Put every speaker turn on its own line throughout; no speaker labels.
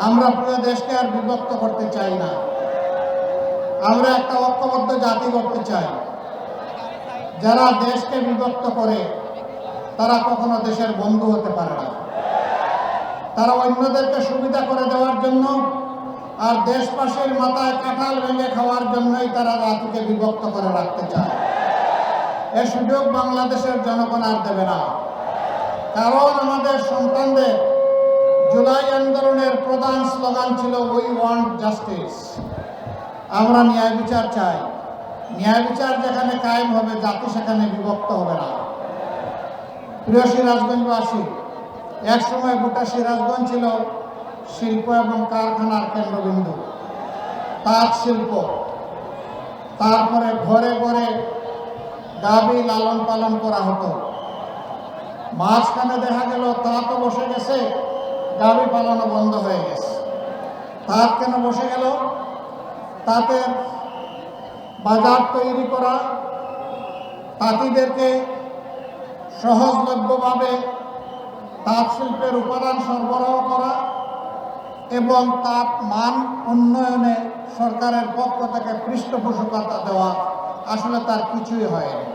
আমরা পুরো দেশকে আর বিভক্ত করতে চাই না। আমরা একটা ঐক্যবদ্ধ জাতি করতে চাই। যারা দেশকে বিভক্ত করে, তারা কখনো দেশের বন্ধু হতে পারে না। তারা অন্যদেরকে সুবিধা করে দেওয়ার জন্য আর দেশবাসীর মাথায় কাঁঠাল ভেঙে খাওয়ার জন্যই তারা জাতিকে বিভক্ত করে রাখতে চায়। এ সুযোগ বাংলাদেশের জনগণ আর দেবে না। কারণ আমাদের সন্তানদের জুলাই আন্দোলনের প্রধান স্লোগান ছিল উই ওয়ান্ট জাস্টিস আমরা ন্যায় বিচার চাই। ন্যায় বিচার যেখানে কায়েম হবে, জাতি সেখানে বিভক্ত হবে না। প্রিয় সিরাজগঞ্জবাসী, এক সময় গোটা সিরাজগঞ্জ ছিল শিল্প এবং কারখানার কেন্দ্রবিন্দু। তাঁত শিল্প। তারপরে ঘরে ঘরে গাভী লালন পালন করা হতো। মাঝখানে দেখা গেল তাঁতও বসে গেছে। গাভী পালনও বন্ধ হয়ে গেছে। তাঁত কেন বসে গেল? তাঁতের বাজার তৈরি করা তাঁতিদেরকে সহজলভ্যভাবে তাঁত শিল্পের উপাদান সরবরাহ করা এবং তাঁত মান উন্নয়নে সরকারের পক্ষ থেকে পৃষ্ঠপোষকতা দেওয়া আসলে তার কিছুই হয়নি।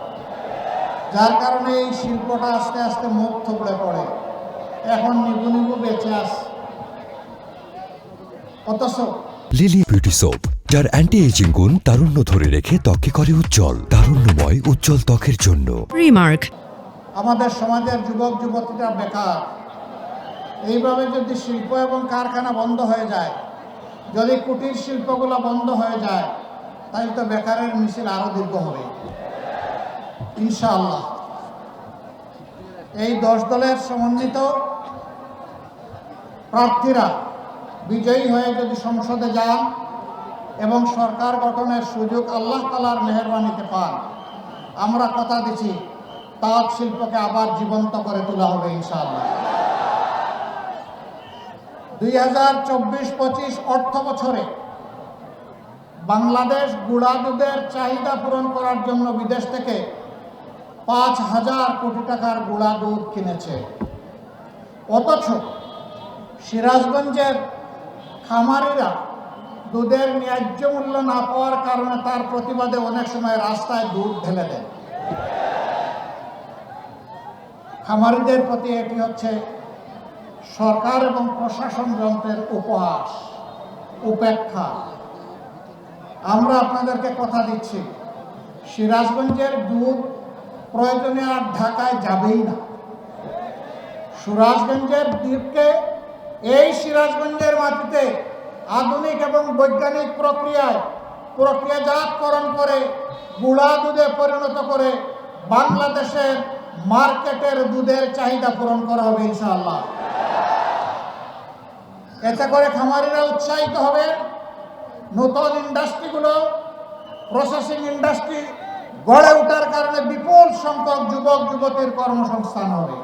যার কারণে এই শিল্পটা আস্তে আস্তে মুখ থুবড়ে পড়ে। এখন নিবু নিবু বেঁচে আস। অথচ
লিলি বিউটি সোপ যার অ্যান্টি এজিং গুণ তারুণ্য ধরে রেখে ত্বকে করে উজ্জ্বল তারুণ্যময় উজ্জ্বল ত্বকের জন্য।
Remark.
আমাদের সমাজের যুবক যুবতীরা বেকার। এইভাবে যদি শিল্প এবং কারখানা বন্ধ হয়ে যায় যদি কুটির শিল্পগুলো বন্ধ হয়ে যায় তাহলে তো বেকারের মিছিল আরও দীর্ঘ হবে। ইনশাআল্লাহ। এই দশ দলের সমন্বিত প্রার্থীরা বিজয়ী হয়ে যদি সংসদে যান এবং সরকার গঠনের সুযোগ আল্লাহ তালার মেহরবানিতে পান, আমরা কথা দিচ্ছি, তাঁত শিল্পকে আবার জীবন্ত করে তোলা হবে ইনশাআল্লাহ। দুই হাজার চব্বিশ পঁচিশ অর্থ বছরে বাংলাদেশ গুড়া দুধের চাহিদা পূরণ করার জন্য বিদেশ থেকে পাঁচ হাজার কোটি টাকার গুড়া দুধ কিনেছে। অথচ সিরাজগঞ্জের খামারিরা দুধের ন্যায্য মূল্য না পাওয়ার কারণে তার প্রতিবাদে অনেক সময় রাস্তায় দুধ ঢেলে দেয়। খামারিদের প্রতি এটি হচ্ছে সরকার এবং প্রশাসন যন্ত্রের উপহাস, উপেক্ষা। আমরা আপনাদেরকে কথা দিচ্ছি, সিরাজগঞ্জের দুধ প্রয়োজনে আর ঢাকায় যাবেই না। সুরাজগঞ্জের দ্বীপকে এই সিরাজগঞ্জের মাটিতে আধুনিক এবং বৈজ্ঞানিক প্রক্রিয়ায় প্রক্রিয়াজাতকরণ করে গুড়া দুধে পরিণত করে বাংলাদেশের মার্কেটের দুধের চাহিদা পূরণ করা হবে ইনশাআল্লাহ। এতে করে খামারিরা উৎসাহিত হবে। নতুন ইন্ডাস্ট্রিগুলো, প্রসেসিং ইন্ডাস্ট্রি গড়ে ওঠার কারণে বিপুল সংখ্যক যুবক, যুবতীর কর্মসংস্থান হবে।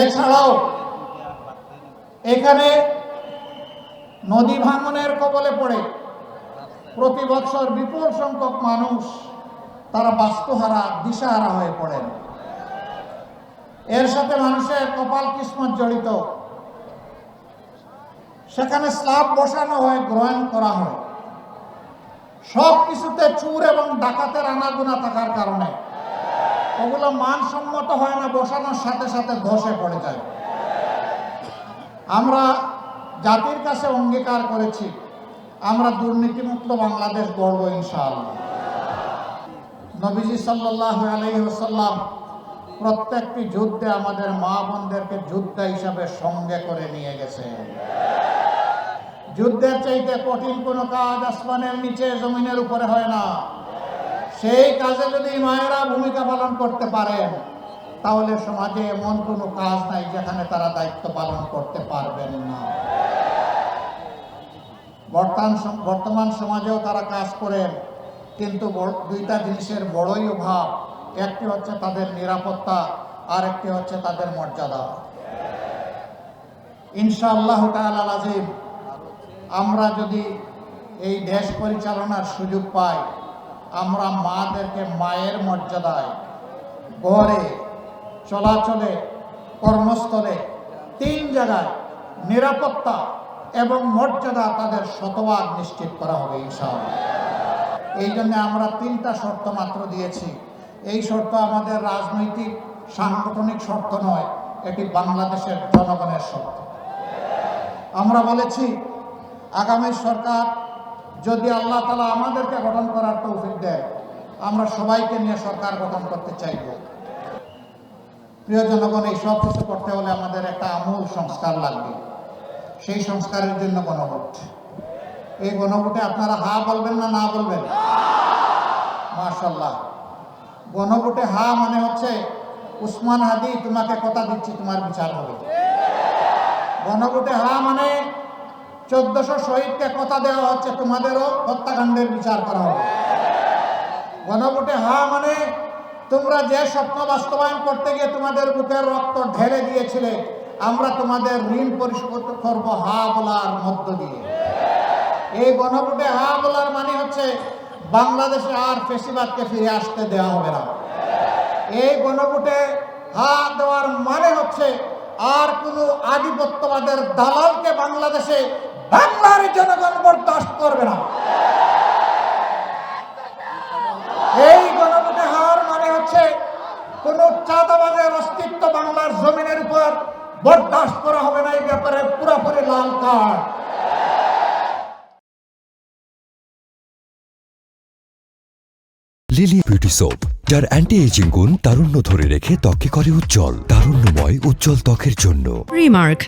এছাড়াও এখানে নদী ভাঙনের কবলে পড়ে প্রতি বছর বিপুল সংখ্যক মানুষ তারা বাস্তুহারা, দিশাহারা হয়ে পড়েন। এর সাথে মানুষের কপাল কিসমত জড়িত। সেখানে স্ল্যাব বসানো হয়, গ্রহণ করা হয়। সব কিছুতে চুর এবং ডাকাতের আনাগুনা থাকার কারণে। ওগুলো মানসম্মত হয় না, বসানোর সাথে সাথে ধসে পড়ে যায়। আমরা জাতির কাছে অঙ্গীকার করেছি, আমরা দুর্নীতিমুক্ত বাংলাদেশ গড়ব ইনশাআল্লাহ। নবীজি সাল্লাহ আলহিহসাল্লাম প্রত্যেকটি যুদ্ধে আমাদের মা বোনদেরকে যোদ্ধা হিসাবে সঙ্গে করে নিয়ে গেছে। যুদ্ধের চাইতে কঠিন কোনো কাজ আসমানের নিচে, জমিনের উপরে হয় না। সেই কাজে যদি মায়েরা ভূমিকা পালন করতে পারেন, তাহলে সমাজে এমন কোনো কাজ নাই যেখানে তারা দায়িত্ব পালন করতে পারবেন না। বর্তমান বর্তমান সমাজেও তারা কাজ করেন, কিন্তু দুইটা জিনিসের বড়ই অভাব। একটি হচ্ছে তাদের নিরাপত্তা আর একটি হচ্ছে তাদের মর্যাদা। ইনশাআল্লাহ আজিম আমরা যদি এই দেশ পরিচালনার সুযোগ পাই আমরা মাদেরকে মায়ের মর্যাদায় ঘরে, চলাচলে, কর্মস্থলে, তিন জায়গায় নিরাপত্তা এবং মর্যাদা তাদের শতভাগ নিশ্চিত করা হবে, ইনশাআল্লাহ। এই জন্য আমরা তিনটা শর্ত মাত্র দিয়েছি। এই শর্ত আমাদের রাজনৈতিক, সাংগঠনিক শর্ত নয়, এটি বাংলাদেশের জনগণের শর্ত। আমরা বলেছি, আগামী সরকার যদি আল্লাহ তালা আমাদেরকে গঠন করার তৌফিক দেয়, আমরা সবাইকে নিয়ে সরকার গঠন করতে চাইব। প্রিয় জনগণ, এই সব কিছু করতে হলে আমাদের একটা আমূল সংস্কার লাগবে। সেই সংস্কারের জন্য গণভোট। এই গণভোটে আপনারা হা বলবেন না না বলবেন? মার্শাল্লাহ গণভোটে হা মানে হচ্ছে, উসমান হাদি, তোমাকে কথা দিচ্ছি, তোমার বিচার হবে। গণভোটে হা মানে চোদ্দশো শহীদকে কথা দেওয়া হচ্ছে, তোমাদেরও হত্যাকাণ্ডের বিচার করা হবে। গণভোটে হা মানে তোমরা যে স্বপ্ন বাস্তবায়ন করতে গিয়ে তোমাদের বুকের রক্ত ঢেলে দিয়েছিলে, আমরা তোমাদের ঋণ পরিশোধ করব হা বলার মধ্য দিয়ে। এই গণভোটে হা বলার মানে হচ্ছে বাংলাদেশে আর ফেসিবাদকে ফিরে আসতে দেওয়া হবে না। এই গণভোটে হা দেওয়ার মানে হচ্ছে আর কোনো আধিপত্যবাদের দালালকে বাংলাদেশে বাংলার জনগণ বরদাস্ত করবে না। এই গণভোটে হার মানে হচ্ছে কোন চাঁদাবাজের অস্তিত্ব বাংলার জমিনের উপর বরদাস্ত করা হবে না এই ব্যাপারে পুরোপুরি লাল কার্ড।
লিলি বিউটি সোপ যার অ্যান্টি এজিং গুণ তারুণ্য ধরে রেখে ত্বকে করে উজ্জ্বল তারুণ্যময় উজ্জ্বল ত্বকের জন্য।
রিমার্ক